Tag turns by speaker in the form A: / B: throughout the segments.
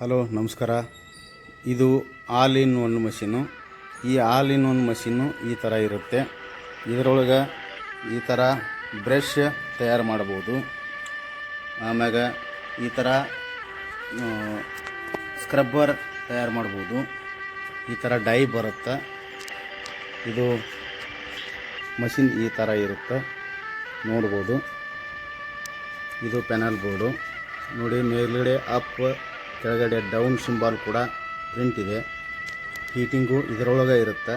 A: Hello, ನಮಸ್ಕಾರ. ಇದು all in one machine. ಈ ಆಲ್ ಇನ್ ಒನ್ ಮಷೀನು ಈ ಥರ ಇರುತ್ತೆ. ಇದರೊಳಗೆ ಈ ಥರ ಬ್ರಷ್ ತಯಾರು ಮಾಡ್ಬೋದು ಆಮ್ಯಾಗ ಈ ಥರ ಸ್ಕ್ರಬ್ಬರ್ ತಯಾರು ಮಾಡ್ಬೋದು ಈ ಥರ ಡೈ ಬರುತ್ತೆ. ಇದು ಮಷಿನ್ ಈ ಥರ ಇರುತ್ತೆ. ನೋಡ್ಬೋದು. ಇದು ಪೆನಲ್ ಬೋರ್ಡು. ನೋಡಿ, ಮೇಲ್ಗಡೆ ಅಪ್, ಕೆಳಗಡೆ ಡೌನ್ ಸಿಂಬಾಲ್ ಕೂಡ ಪ್ರಿಂಟ್ ಇದೆ. ಹೀಟಿಂಗು ಇದರೊಳಗೆ ಇರುತ್ತೆ.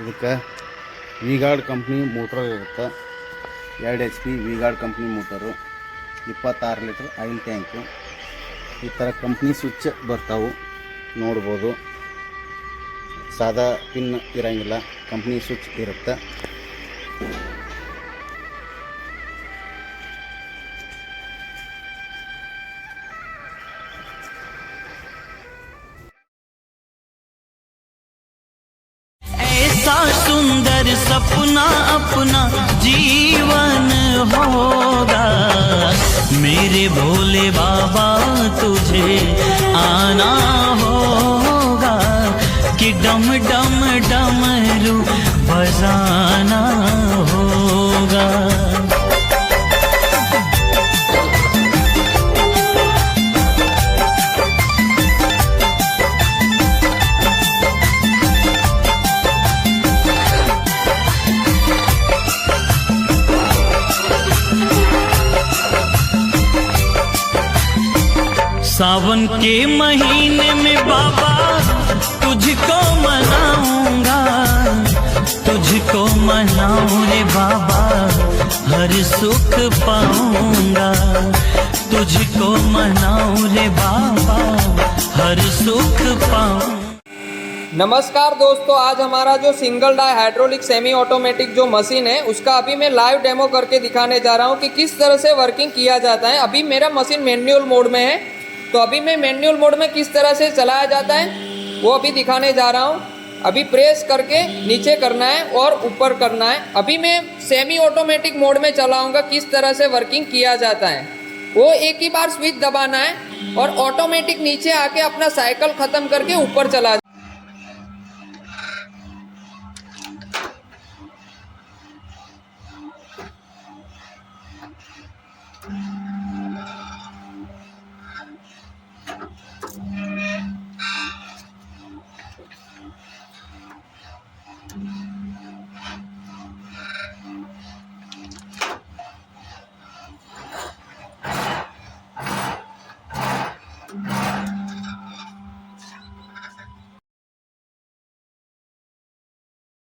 A: ಇದಕ್ಕೆ ವಿಗಾರ್ಡ್ ಕಂಪ್ನಿ ಮೋಟ್ರ್ ಇರುತ್ತೆ. ಎರಡು H P V-Guard company motor ಇಪ್ಪತ್ತಾರು ಲೀಟ್ರ್ ಆಯಿಲ್ ಟ್ಯಾಂಕು ಈ ಥರ ಕಂಪ್ನಿ ಸ್ವಿಚ್ ಬರ್ತಾವೆ ನೋಡ್ಬೋದು ಸಾದಾ ಪಿನ್ ಇರೋಂಗಿಲ್ಲ ಕಂಪ್ನಿ ಸ್ವಿಚ್ ಇರುತ್ತೆ
B: ऐसा सुंदर सपना अपना जीवन होगा। मेरे भोले बाबा तुझे आना होगा। कि डम डम डमरू बजाना सावन के महीने में बाबा, तुझको मनाऊँगा। तुझको मनाऊं रे बाबा, हर सुख पाऊँगा। तुझको मनाऊं रे बाबा, हर सुख पाऊँ।
C: नमस्कार दोस्तों, आज हमारा जो single die hydraulic semi automatic जो मशीन है, उसका अभी मैं लाइव डेमो करके दिखाने जा रहा हूँ कि किस तरह से वर्किंग किया जाता है। अभी मेरा मशीन मैनुअल मोड में है। तो अभी मैं मैनुअल मोड में किस तरह से चलाया जाता है, वो अभी दिखाने जा रहा हूँ। अभी प्रेस करके नीचे करना है और ऊपर करना है। अभी मैं सेमी ऑटोमेटिक मोड में चलाऊँगा किस तरह से वर्किंग किया जाता है। वो एक ही बार स्विच दबाना है और ऑटोमेटिक नीचे आके अपना साइकिल खत्म करके ऊपर चला